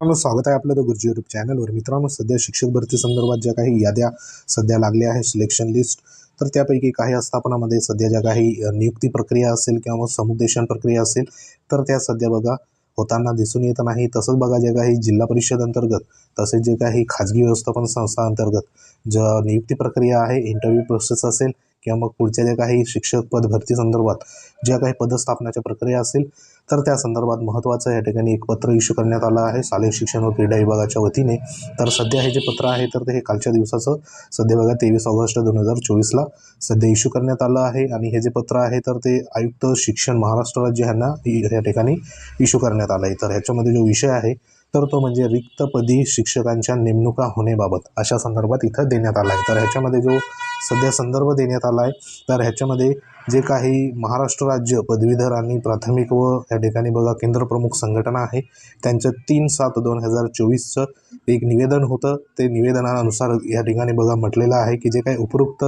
मित्रांनो स्वागत आहे आपलं द गुरुजी युट्यूब चॅनलवर मित्रांनो सध्या शिक्षक भरती संदर्भात ज्या काही याद्या सध्या लागल्या आहे सिलेक्शन लिस्ट तर त्यापैकी काही आस्थापनामध्ये सध्या ज्या काही नियुक्ती प्रक्रिया असेल किंवा मग समुपदेशन प्रक्रिया असेल तर त्या सध्या बघा होताना दिसून येत नाही. तसंच बघा जे काही जिल्हा परिषद अंतर्गत तसेच जे काही खाजगी व्यवस्थापन संस्था अंतर्गत ज्या नियुक्ती प्रक्रिया आहे इंटरव्ह्यू प्रोसेस असेल किंवा मग पुढच्या ज्या काही शिक्षक पद भरती संदर्भात ज्या काही पदस्थापनाच्या प्रक्रिया असेल तर त्या संदर्भात महत्त्वाचं या ठिकाणी एक पत्र इश्यू करण्यात आलं आहे. शालेय शिक्षण व क्रीडा विभागाच्या वतीने. तर सध्या हे जे पत्र आहे तर ते हे कालच्या दिवसाचं. सध्या बघा तेवीस ऑगस्ट दोन हजार चोवीसला सध्या इश्यू करण्यात आलं आहे. आणि हे जे पत्र आहे तर ते आयुक्त शिक्षण महाराष्ट्र राज्य ह्यांना या ठिकाणी इश्यू करण्यात आलं आहे तर ह्याच्यामध्ये जो विषय आहे तर तो म्हणजे रिक्तपदी शिक्षकांच्या नेमणुका होण्याबाबत. अशा संदर्भात इथं देण्यात आला आहे तर ह्याच्यामध्ये जो सध्या संदर्भ देण्यात आला आहे तर ह्याच्यामध्ये जे काही महाराष्ट्र राज्य पदवीधर आणि प्राथमिक व या ठिकाणी बघा केंद्रप्रमुख संघटना आहे त्यांचं तीन सात दोन हजार चोवीसचं एक निवेदन होतं. ते निवेदनानुसार या ठिकाणी बघा म्हटलेलं आहे की जे काही उपरोक्त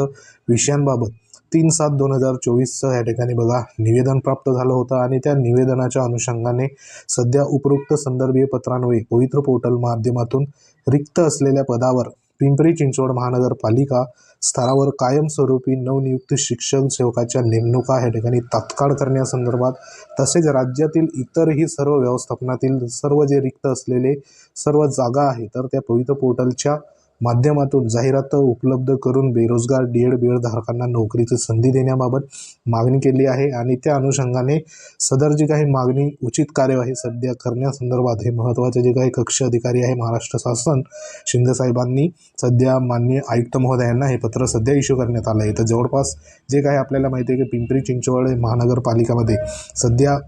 विषयांबाबत तीन सात दोन हजार चोवीसचं या ठिकाणी बघा निवेदन प्राप्त झालं होतं आणि त्या निवेदनाच्या अनुषंगाने सध्या उपरोक्त संदर्भीय पत्रान्वये पवित्र पोर्टल माध्यमातून रिक्त असलेल्या पदावर पिंपरी चिंचवड महानगरपालिका स्तरावर कायमस्वरूपी नवनियुक्त शिक्षण सेवकाच्या नेमणुका या ठिकाणी तात्काळ करण्यासंदर्भात तसेच राज्यातील इतरही सर्व व्यवस्थापनातील सर्व जे रिक्त असलेले सर्व जागा आहे तर त्या पवित्र पोर्टलच्या माध्यमातून जाहिरात उपलब्ध करून बेरोजगार डी एड बी धारकांना नोकरीची संधी देण्याबाबत मागणी केली आहे आणि त्या अनुषंगाने सदर जी काही मागणी उचित कार्यवाही सध्या करण्यासंदर्भात हे महत्त्वाचे जे काही कक्ष अधिकारी आहे महाराष्ट्र शासन शिंदेसाहेबांनी सध्या माननीय आयुक्त महोदयांना हे पत्र सध्या इश्यू करण्यात आलं आहे. तर जवळपास जे काही आपल्याला माहिती आहे की पिंपरी चिंचवड महानगरपालिकामध्ये सध्या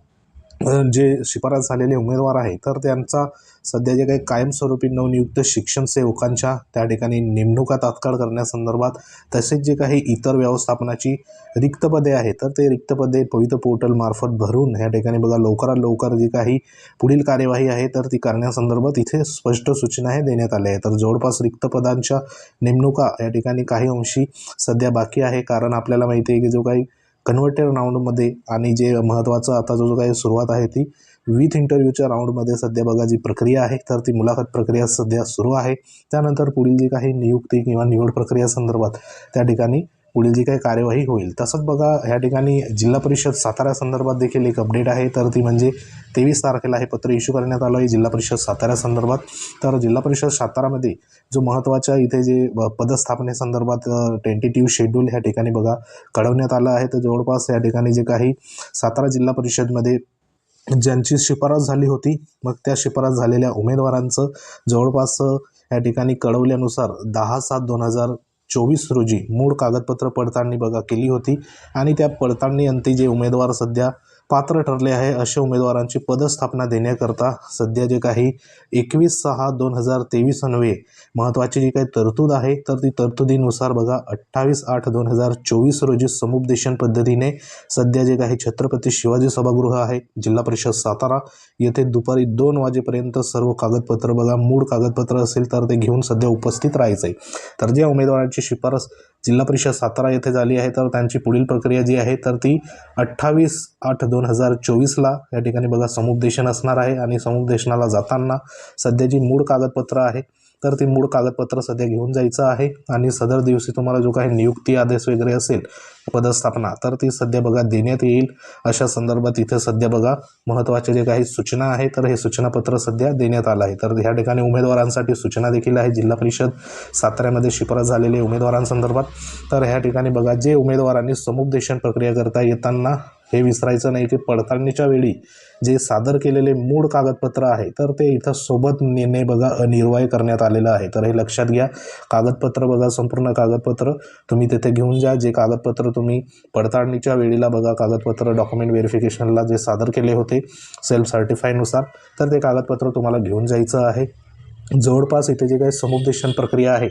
जे शिफारस झालेले उमेदवार आहे तर त्यांचा सध्या जे काही कायमस्वरूपी नवनियुक्त शिक्षण सेवकांच्या त्या ठिकाणी नेमणुका तात्काळ करण्यासंदर्भात तसेच जे काही इतर व्यवस्थापनाची रिक्त पदे आहेत तर ते रिक्त पदे पवित्र पोर्टलमार्फत भरून ह्या ठिकाणी बघा लवकरात लवकर जी काही पुढील कार्यवाही आहे तर ती करण्यासंदर्भात इथे स्पष्ट सूचना हे देण्यात आल्या आहे तर जवळपास रिक्त पदांच्या नेमणुका या ठिकाणी काही अंशी सध्या बाकी आहे कारण आपल्याला माहिती आहे की जो काही कन्व्हर्टेड राऊंडमध्ये आणि जे महत्त्वाचं आता जो जो काही सुरुवात आहे ती विथ इंटरव्ह्यूच्या राऊंडमध्ये सध्या बघा जी प्रक्रिया आहे तर ती मुलाखत प्रक्रिया सध्या सुरू आहे. त्यानंतर पुढील जी काही नियुक्ती किंवा निवड प्रक्रिया संदर्भात त्या ठिकाणी पुढील जी काही कार्यवाही होईल तसंच बघा ह्या ठिकाणी जिल्हा परिषद सातारा संदर्भात देखील एक अपडेट आहे. तर ती म्हणजे तेवीस तारखेला हे पत्र इश्यू करण्यात आलं आहे जिल्हा परिषद सातारा संदर्भात. तर जिल्हा परिषद सातारामध्ये जो महत्त्वाच्या इथे जे पदस्थापनेसंदर्भात टेंटेटिव्ह शेड्यूल ह्या ठिकाणी बघा कळवण्यात आलं आहे. तर जवळपास या ठिकाणी जे काही सातारा जिल्हा परिषदमध्ये ज्यांची शिफारस झाली होती मग त्या शिफारस झालेल्या उमेदवारांचं जवळपास या ठिकाणी कळवल्यानुसार दहा सात दोन हजार चोवीस रोजी मूळ कागदपत्र पडताळणी बघा केली होती. आणि त्या पडताळणीअंती जे उमेदवार सध्या पात्र ठरले आहे अशा उमेदवारांची पदस्थापना देण्याकरता सध्या जे काही एकवीस सहा दोन हजार तेवीस अन्वये महत्त्वाची जी काही तरतूद आहे तर ती तरतुदीनुसार बघा अठ्ठावीस आठ दोन हजार चोवीस रोजी समुपदेशन पद्धतीने सध्या जे काही छत्रपती शिवाजी सभागृह आहे जिल्हा परिषद सातारा येथे दुपारी दोन वाजेपर्यंत सर्व कागदपत्र बघा मूळ कागदपत्र असेल तर ते घेऊन सध्या उपस्थित राहायचं आहे तर ज्या उमेदवारांची शिफारस जिल्हा परिषद सातारा येथे झाली आहे तर त्यांची पुढील प्रक्रिया जी आहे तर ती अठ्ठावीस आठ दोन हजार चोवीसला या ठिकाणी बघा समुपदेशन असणार आहे. आणि समुपदेशनाला जाताना सध्या जी मूळ कागदपत्र आहे तर ती मूळ कागदपत्र सध्या घेऊन जायचं आहे आणि सदर दिवशी तुम्हाला जो काही नियुक्ती आदेश वगैरे असेल पदस्थापना तर ती सध्या बघा देण्यात येईल. अशा संदर्भात इथं सध्या बघा महत्त्वाचे जे काही सूचना आहे तर हे सूचनापत्र सध्या देण्यात आलं आहे. तर ह्या ठिकाणी उमेदवारांसाठी सूचना देखील आहे. जिल्हा परिषद साताऱ्यामध्ये शिफारस झालेले उमेदवारांसंदर्भात. तर ह्या ठिकाणी बघा जे उमेदवारांनी समुपदेशन प्रक्रिया करता येताना हे विसरायचं नाही की पडताळणीच्या वेळी जे सादर केलेले मूळ कागदपत्र आहे तर ते इथं सोबत नेणे बघा अनिर्वाय करण्यात आलेलं आहे. तर हे लक्षात घ्या. कागदपत्र बघा संपूर्ण कागदपत्र तुम्ही तिथे घेऊन जा. जे कागदपत्र तुम्ही पडताळणीच्या वेळीला बघा कागदपत्र डॉक्युमेंट व्हेरिफिकेशनला जे सादर केले होते सेल्फ सर्टिफायनुसार तर ते कागदपत्र तुम्हाला घेऊन जायचं आहे. जवळपास इथे जे काही समुपदेशन प्रक्रिया आहे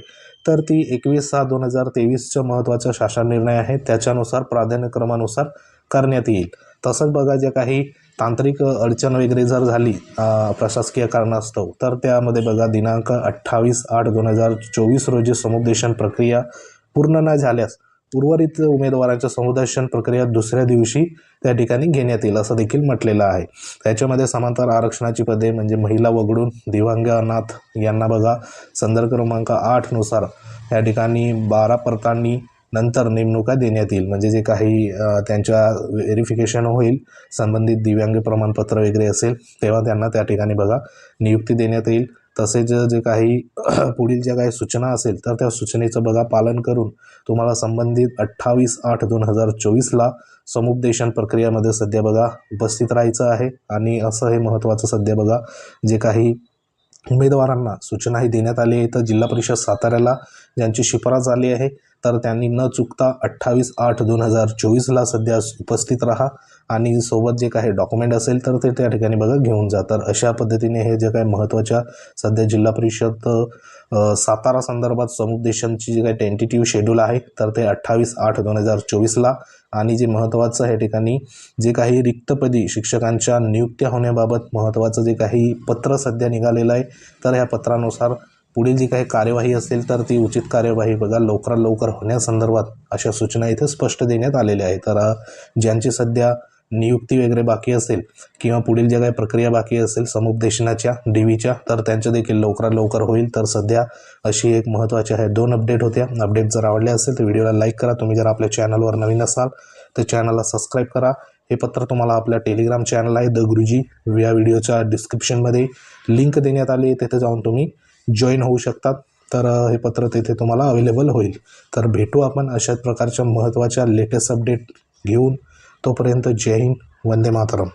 तर ती एकवीस सहा दोन हजार तेवीसच्या महत्त्वाचा शासन निर्णय आहे. त्याच्यानुसार प्राधान्यक्रमानुसार करण्यात येईल. तसंच बघा ज्या काही तांत्रिक अडचण वगैरे जर झाली प्रशासकीय कारणास्तव तर त्यामध्ये बघा दिनांक अठ्ठावीस आठ दोन हजार चोवीस रोजी समुपदेशन प्रक्रिया पूर्ण न झाल्यास उर्वरित उमेदवारांच्या समुदेशन प्रक्रिया दुसऱ्या दिवशी त्या ठिकाणी घेण्यात येईल असं देखील म्हटलेलं आहे. त्याच्यामध्ये समांतर आरक्षणाची पदे म्हणजे महिला वगळून दिव्यांग अनाथ यांना बघा संदर्भ क्रमांक आठनुसार या ठिकाणी बारा परतांनी नंतर नेमणुका देण्यात येईल. म्हणजे जे काही त्यांच्या व्हेरिफिकेशन होईल संबंधित दिव्यांग प्रमाणपत्र वगैरे असेल तेव्हा त्यांना त्या ठिकाणी बघा नियुक्ती देण्यात येईल. तसेच जे काही पुढील ज्या काही सूचना असेल तर त्या सूचनेचं बघा पालन करून तुम्हाला संबंधित अठ्ठावीस आठ दोन हजार चोवीसला समुपदेशन प्रक्रियामध्ये सध्या बघा उपस्थित राहायचं आहे. आणि असं हे महत्त्वाचं सध्या बघा जे काही उमेदवारांना सूचनाही देण्यात आली आहे. तर जिल्हा परिषद साताऱ्याला ज्यांची शिफारस झाली आहे तर त्यांनी न चुकता अठ्ठावीस आठ दोन हजार चोवीसला सध्या उपस्थित राहा. आणि सोबत जे काही डॉक्युमेंट असेल तर ते त्या ठिकाणी बघा घेऊन जा. तर अशा पद्धतीने हे जे काही महत्त्वाच्या सध्या जिल्हा परिषद सातारा संदर्भात समुपदेशनची जे काही टेंटेटिव्ह शेड्यूल आहे तर ते अठ्ठावीस आठ दोन हजार चोवीसला. आणि जे महत्त्वाचं या ठिकाणी जे काही रिक्तपदी शिक्षकांच्या नियुक्त्या होण्याबाबत महत्त्वाचं जे काही पत्र सध्या निघालेलं आहे तर ह्या पत्रानुसार पुढील जी काही कार्यवाही असेल तर ती उचित कार्यवाही बघा. लवकरात लवकर होण्यासंदर्भात अशा सूचना इथे स्पष्ट देण्यात आलेल्या आहेत. तर ज्यांची सध्या नियुक्ती वगैरे बाकी असेल किंवा पुढील ज्या काही प्रक्रिया बाकी असेल समुपदेशनाच्या डी व्हीच्या तर त्यांच्या देखील लवकरात लवकर होईल. तर सध्या अशी एक महत्त्वाची आहे. दोन अपडेट होत्या. अपडेट जर आवडले असेल तर व्हिडिओला लाईक करा. तुम्ही जर आपल्या चॅनलवर नवीन असाल तर चॅनलला सबस्क्राईब करा. हे पत्र तुम्हाला आपल्या टेलिग्राम चॅनल आहे. द गुरुजी. या व्हिडिओच्या डिस्क्रिप्शनमध्ये लिंक देण्यात आली तिथे जाऊन तुम्ही जॉईन होऊ शकतात तर हे पत्र तिथे तुम्हाला अवेलेबल होईल. तर भेटू आपण अशाच प्रकारच्या महत्त्वाच्या लेटेस्ट अपडेट घेऊन तोपर्यंत जय हिंद वंदे मातरम.